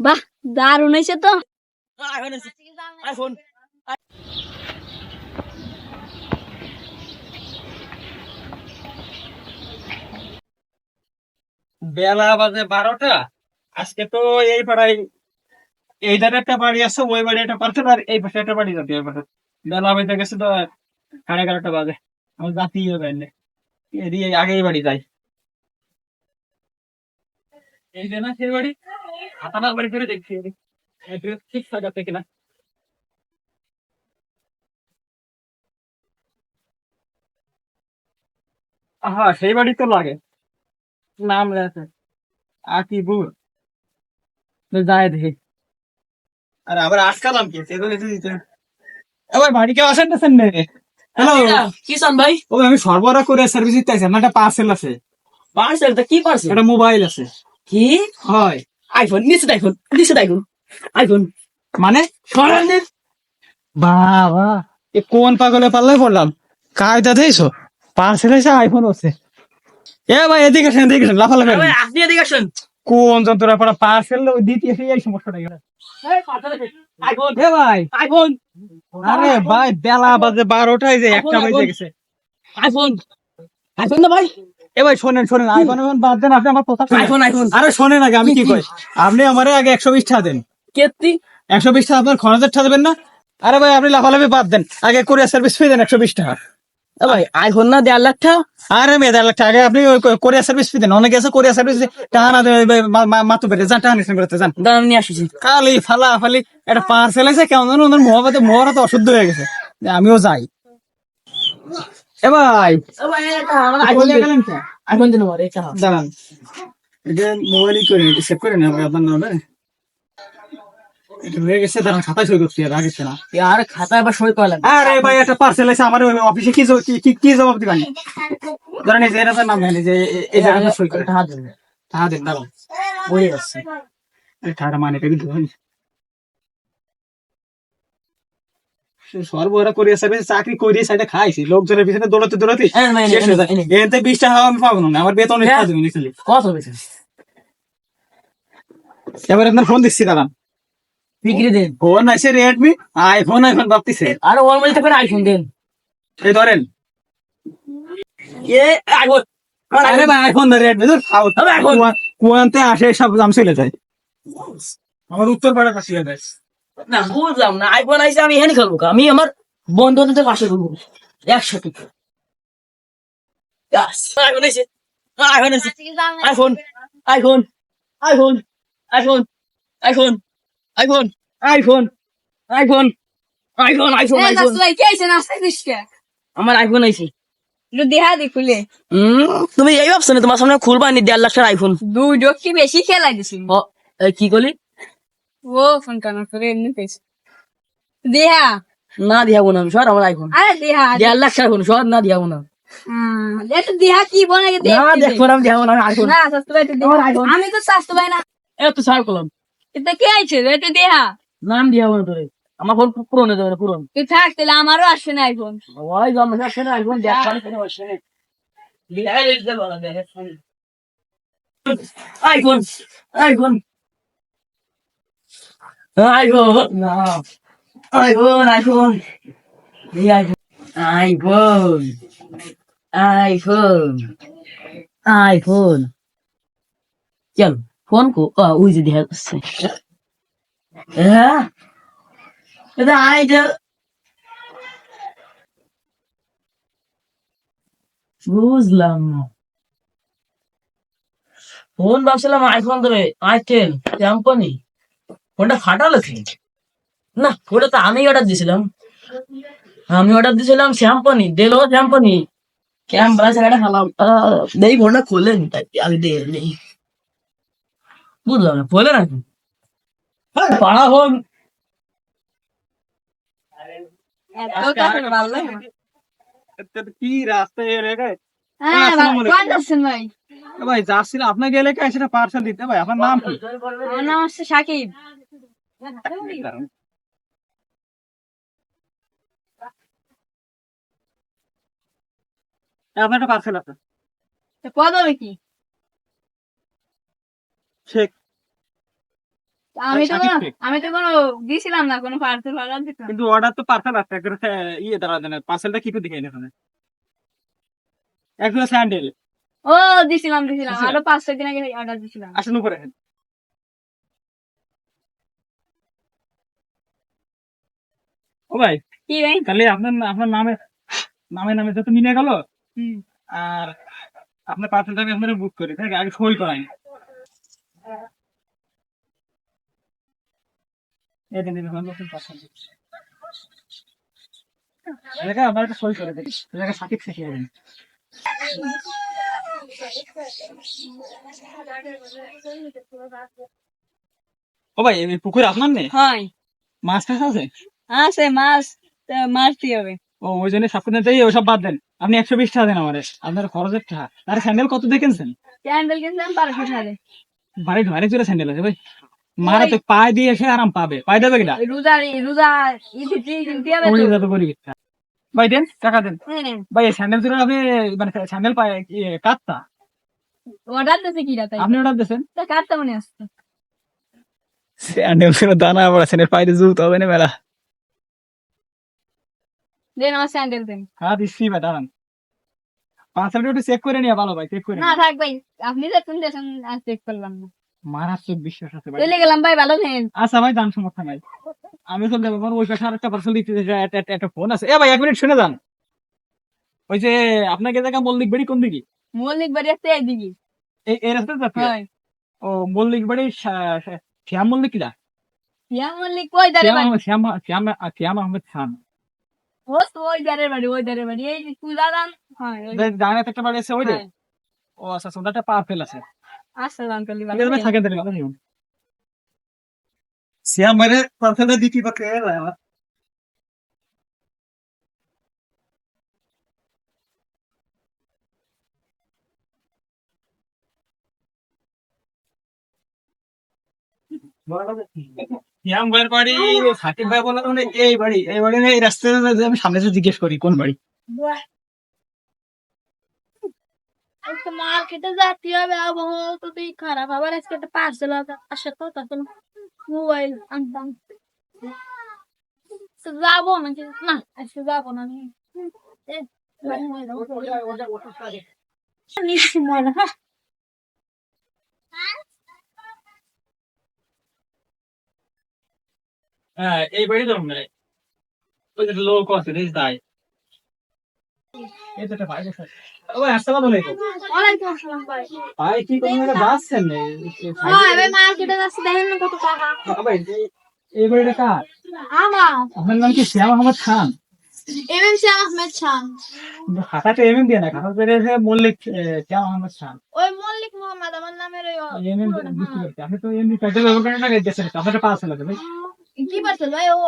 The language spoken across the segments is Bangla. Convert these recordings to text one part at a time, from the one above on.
বাহ দারুণ হয়েছে তো। বেলা বাজে বারোটা। আজকে তো এই পাড়ায় এই ধারে একটা বাড়ি আছে ওই বাড়ি একটা পার্সেল আর এই পাশে একটা বাড়ি যাবে এই পাশে। বেলা বাজে গেছে তো সাড়ে এগারোটা বাজে। আমি জাতি হবে এনে এদিকে আগেই বাড়ি যাই। এই যে না সেই বাড়ি? হাতানার বাড়ি করে দেখছি। অ্যাড্রেস ঠিক থাকাতে কিনা হ্যাঁ সেই বাড়ি তো লাগে। নাম রয়েছে আকিবুর যায় দেখি। আরে আবার আটকালাম কি? সেগুলো দিতে। এবার বাড়ি কেউ আসেন না সামনে হ্যালো কি সান ভাই? ও আমি সরবরাহ করে সার্ভিস দিতে আছি আমার একটা পার্সেল আছে। পার্সেল তা কি পার্সেল একটা মোবাইল আছে। কি? হয়। আইফোন নিচে আইফোন নিচে আইফোন। আইফোন। মানে? সরানের বাবা এ কোন পাগলে পাল্লে পড়লাম? কায়দা দিয়েছ পার্সেল এসে আইফোন আছে এ ভাই এদিকে আসেন এদিকে আসেন লাফালাফি আপনি এদিকে আসুন। কোন যন্ত্রণা? পড়া পার্সেল দিতে এসে এই সমস্যাটা গেল আইফোন। এ ভাই। আইফোন। আরে ভাই বেলা বাজে বারোটায় যে একটা বেজে। গেছে। আইফোন। আইফোন না ভাই? এ ভাই শোনেন শোনেন আইফোন এখন বাদ দেন আপনি আমার কথা আইফোন আইফোন আরে শোনেন আগে আমি কি কই? আপনি আমারে আগে একশো বিশ টাকা দেন। কেতি একশো বিশ টাকা আপনার খরচের টাকা দেবেন না? আরে ভাই আপনি লাফালাফি বাদ দেন। আগে কোরিয়ার সার্ভিস ফি দেন একশো বিশ টাকা। ভাই আইফোন না দেড় লাখ টাকা? আরে মেয়ে দেড় লাখ টাকা। আগে আপনি কোরিয়ার সার্ভিস ফি দেন। অনেকে আছে কোরিয়ার সার্ভিস টাকা না দেয় মাত্র বেড়ে যান টাকা নিচ্ছেন করতে যান। দাঁড়ান নিয়ে আসিছি। খালি ফালা ফালি একটা পার্সেল আছে কেমন যেন মহাবাতে অশুদ্ধ হয়ে গেছে। আমিও যাই। এ ভাই। আইফোন আইফোন দিন। আমার এটা দাঁড়ান। এটা মোবাইলই করে সেভ করে নেন আপনার নামে। এটা হয়ে গেছে দাঁড়ান খাতায় সই করছি আর আগে না। আর খাতা আবার সই আরে ভাই একটা পার্সেল আছে আমার অফিসে কি জব- কি- কি কি জবাব দিবেন? ধরেন এই যে এটা নাম জানি যে এ- এই জায়গাটা সই করে হাত দেবে টাকা দেন দাঁড়ান। বই যাচ্ছে। টাকাটা মানে এটা কিন্তু সর্বরা করিয়া সার্ভিস চাকরি করিয়ে সাইডে খাইছি। লোকজনের পিছনে দৌড়াতে দৌড়াতে হয়ে নে। এতে বিশ টাকা আমি পাবো না আমার বেতন হ্যাঁ। কত হয়েছে এবার আপনার ফোন দিচ্ছি দাঁড়ান। বিক্রি দেন। ফোন আছে রেডমি আইফোন আইফোন ভাবতেছে। আর ওর মধ্যে করে আইফোন দেন। এই ধরেন। এ আইফোন আরে ভাই আইফোন ধরে রেডমি ধর আউট কুয়ান্তে আসে সব দাম চলে যায়। আমার উত্তর পাড়া কাছে যায় না বুঝলাম না। আইফোন আইসে আমি এখানে খেলব আমি আমার বন্ধুদের পাশে একসাথে। আইফোন এসে আইফোন এসে iPhone. IPhone. IPhone. IPhone. IPhone. IPhone. IPhone. IPhone. IPhone iPhone iPhone. আমার আইফোন আইছে। দেহা দি খুলে। তুমি এই ভাবছ না তোমার সামনে খুলবা নি দেড় লাখ টাকার আইফোন? দুই কি বেশি খেলাই দিছি ও, কি করলি ও ফোন কানা করে এমনি পেয়েছি দেহা না দিয়াবো না সর আমার আইফোন আরে দেহা দেড় লাখ টাকা ফোন সর না দিয়াবো না হুম, দেহা কি বনে গে না দেখব না আমি না আইফোন না স্বাস্থ্য ভাই। আমি তো স্বাস্থ্য ভাই না এ তো সার করলাম এটা কে আইছে রে একটু দেহা নাম দিয়াবো না তোরে আমার ফোন পুরনো দেবে না পুরনো তুই থাক তাহলে আমারও আসবে না আইফোন ওই জম আসছে না আইফোন দেখ আইফোন আইফোন আইফোন। না। IPhone iPhone. এই আইফোন। আইফোন। আইফোন। আইফোন। চল ফোন কো। ওই যে দেখা যাচ্ছে। হ্যাঁ? এটা আইটা বুঝলাম না। ফোন ভাবছিলাম আইফোন দেবে আই টেন কোম্পানি। ফোনটা ফাটালো কি? না ফোনটা তো আমি অর্ডার দিয়েছিলাম। আমি অর্ডার দিয়েছিলাম শ্যাম্পানি দিলো শ্যাম্পানি। ক্যামেরা সেটা খালাম দেই ফোনটা খোলেন তাই আমি দিয়ে নেই বুঝলাম না খোলে নাকি পাড়া ফোন। না। কি রাস্তায় হ্যাঁ ভাই যাচ্ছিল আপনাকে এলাকায় সেটা পার্সেল দিতে ভাই আপনার নাম কি? আমার নাম হচ্ছে সাকিব। আপনার একটা পার্সেল আছে কত কি শেখ আমি তো সাকিব কোনো আমি তো কোনো দিছিলাম না কোনো পার্সেল অর্ডার দিছিলাম কিন্তু অর্ডার তো পার্সেল আছে ইয়ে দাঁড়া দেন পার্সেলটা কি করে দেখে এখানে একগুলো স্যান্ডেল ও দিছিলাম দিছিলাম। দিছিলাম? আরও পাঁচ ছয় দিন আগে অর্ডার দিছিলাম। আসুন উপরে। ও ভাই কি ভাই তাহলে আপনার আপনার নামে নামে নামে যত মিলে গেল আর আপনার পার্সেলটা আমি আপনার বুক করি ঠিক আগে সই করাই। আমার একটা সই করে সাকিব ও ভাই পুকুর আপনার নেই? মাছ টাছ আছে? আছে মাছ তা মাছ কি হবে। ও ওই জন্য সব কিছু দিয়ে ওসব বাদ দেন। আপনি একশো বিশ টাকা দেন আমারে। আপনার খরচের টাকা আর স্যান্ডেল কত দেখেছেন ক্যান্ডেল কিনলাম বারোশো সাড়ে বাড়ি ঘরে চলে স্যান্ডেল আছে ভাই। মারা তো পায়ে দিয়ে এসে আরাম পাবে। পায়ে দেবে কিনা? রোজা রোজা ইতি কিনতে হবে ওই তো। করি ভাই দেন টাকা দেন। হ্যাঁ, ভাই স্যান্ডেল জন্য আপনি মানে স্যান্ডেল পায়ে কাটতা? অর্ডার দিতে কি রাতাই আপনি অর্ডার দিয়েছেন? তা কাটতে মনে আসছে। স্যান্ডেল দানা আবার স্যান্ডেল পায়ে দিয়ে জুত হবে না মেলা। দেন আমার স্যান্ডেল দেন হ্যাঁ দিচ্ছি ভাই দাঁড়ান। পাঁচটা একটু চেক করে নিয়ে ভালো ভাই চেক করে না থাক ভাই আপনি দেখুন দেখুন আর চেক করলাম না। মারাত্মক বিশ্বাস আছে ভাই। চলে গেলাম ভাই ভালো নেন আচ্ছা ভাই দাম সমস্যা নাই। আমি চলে যাব আমার ওই পাশে আরেকটা পার্সেল দিতে একটা- ফোন আছে। এ ভাই এক মিনিট শুনে যান। ওই যে আপনাকে দেখা মল্লিক বাড়ি কোন দিকে? মল্লিক বাড়ি আছে এইদিকে। এই এই রাস্তায় যাচ্ছি? ও মল্লিক বাড়ি শ্যাম মল্লিক কিরা ইয়া মল্লিক ওই দারে শ্যাম শ্যাম শ্যাম শ্যাম আহমেদ খান। ওই দারে বাড়ি ওই দারে বাড়ি। এই পূজা দান হয় জানা একটা বাড়ি আছে ওই হ্যাঁ। ও আচ্ছা আচ্ছা ওটা পাওয়ারফুল আছে। আচ্ছা ঠিক আছে ভাই, থাকেন তাহলে কথা নিও শ্যাম মানে পার্সেলটা দিতে পারতে? আমার শ্যাম ভাইয়ের বাড়ি সাকিব ভাই বলে মানে এই বাড়ি এই বাড়ি না, এই রাস্তায় আমি সামনে জিজ্ঞেস করি কোন বাড়ি মার্কেটে যেতে হবে আবহাওয়া তো খারাপ আবার আজকে একটা পার্সেল আসে তো তখন মোবাইল আনতাম যাব নাকি না আজকে যাব না ময়লা হ্যাঁ হ্যাঁ এই বাড়ি তো মানে ওই যে লোক আছে তাই আমার। নাম কি? শ্যাম আহমদ খান? M M Shyam Ahmed Khan. খাতাতে এম এম দিয়ে না খাতা পেরে মল্লিক শ্যাম আহমদ খান। ওই মল্লিক মোহাম্মদ আমার নামের ওই আপনি তো এমনি কাজে ব্যবহার করেন না গেছেন ভাই কি পার্সেল ভাই? ও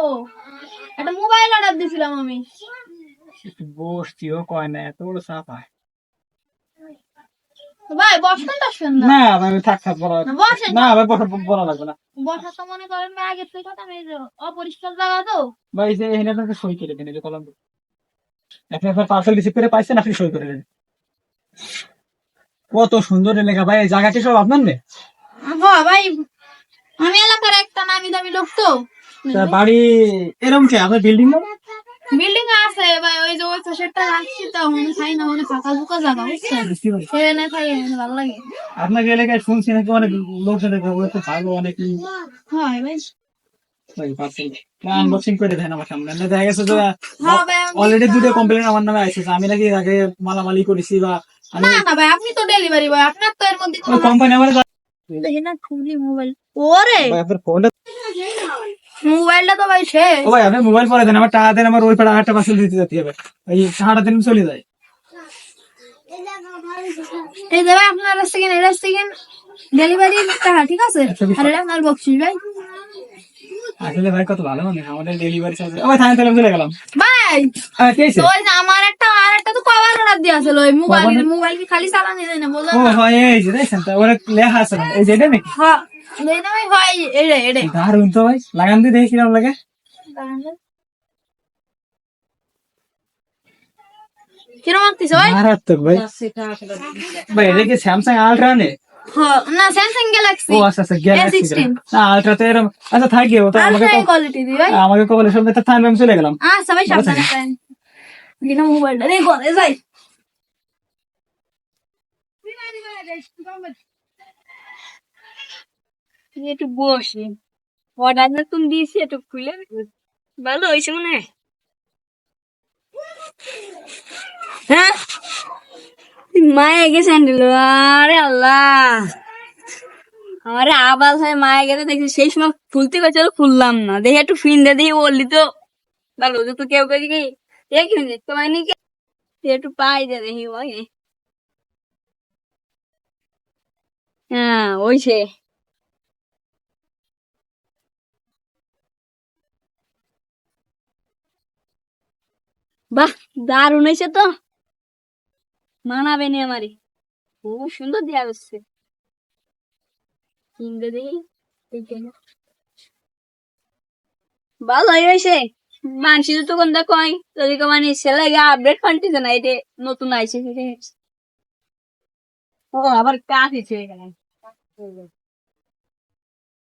একটা মোবাইল অর্ডার দিছিলাম আমি। বসছি ও কয় না এত বড় চাপ। হয় ভাই বসতেন টাসবেন না। না ভাই থাক থাক বলা না, বসেন। না ভাই বসা বলা লাগবে না। বসা তো মনে করেন ভাই থেকে কথা আমি অপরিষ্কার জায়গা তো। ভাই যে এখানে আপনাকে সই করে দিন এই যে কলম। আপনি আপনার পার্সেল রিসিভ করে পাইছেন আপনি সই করে দেন। কত সুন্দর এলাকা ভাই এই জায়গাটি সব আপনার হ্যাঁ ভাই আমি এলাকার একটা নামি দামি লোক তা। বাড়ি এরকম কি? আপনার বিল্ডিং না? বিল্ডিং আছে ভাই ওই যে ওই পাশেরটা রাখছি তো মনে খাই না মনে ফাঁকা ঝুঁকা জায়গা বুঝছেন বুঝতে পারছি। সেখানে খাই ভালো লাগে। আপনার এলাকায় শুনছি নাকি অনেক লোক সাথে তো ভালো অনেক হ্যাঁ ভাই। পার্সেল আনবক্সিং করে দেন আমার সামনে। দেখা গেছে হ্যাঁ ভাই আমি- অলরেডি দুটো কমপ্লেন আমার নামে আসছে আমি নাকি আগে মালামালি করেছি বা না না ভাই আপনি তো ডেলিভারি বয় আপনার তো এর মধ্যে কোম্পানি আমার দেখি না খুলি মোবাইল ওরে! ফোনটা মোবাইলটা তো ভাই শেষ। ও ভাই আপনি মোবাইল পরে দেন আমার টাকা দেন আমার ওই পাড়া একটা পার্সেল দিতে যেতে হবে এই টাকাটা দিন চলে যায়। এই ভাই আপনার কাছ থেকে এই কাছ থেকে ডেলিভারি টাকা ঠিক আছে? আর এটা আপনার বকশিস ভাই। আসলে ভাই কত ভালো মানুষ আমাদের ডেলিভারি চার্জ ও ভাই তাহলে চলে গেলাম। ভাই ওই আমার একটা আর একটা তো কভার অর্ডার দিয়ে আসলে ওই মোবাইল মোবাইল কি খালি চালানি না বললাম ও হয় এই যে দেখছেন তো ওরা লেখা আছে এই যে এটা নাকি? হ্যাঁ। দেয় না ভাই এরে এরে দারুণ তো ভাই? লাগান দিয়ে দেখি লাগে। কিরম লাগতেছে ভাই? মারাত্মক ভাই। ভাই এটা কি স্যামসাং আলট্রা নে? না স্যামসাং গ্যালাক্সি ও আচ্ছা আচ্ছা গ্যালাক্সি না আলট্রা তো এরকম আচ্ছা থাকি ও তো আমাকে আলট্রা ক- কোয়ালিটি আমাকে কবলের সামনে তো থামবে চলে গেলাম। আচ্ছা ভাই সাবধানে যান বিনা মোবাইলটা রে ঘরে যাই। একটু বসি। অর্ডার না তুমি দিয়েছি একটু খুলে। ভালো হয়েছে মনে হয়? মায়ে গেছে আরে আল্লাহ। আবাল হয় মায়ে গেছে দেখছি সেই সময় খুলতে গেছিল খুললাম না। দেখে একটু ফিন দে দিয়ে বললি তো। ভালো তো কেউ কি? মিনিট তোমার নিকে একটু পাই দে, দেখি ওই হ্যাঁ ওই সে। বাহ, দারুণ হয়েছে তো। মানাবে নি খুব সুন্দর দেওয়া হচ্ছে। কিনতে দেখি। ভালোই হয়েছে। মানসি তো কোন কয় যদি মানে ছেলে আপডেট ফান্টিছে না এটা নতুন আইছে ও, আবার কাজ হয়েছে।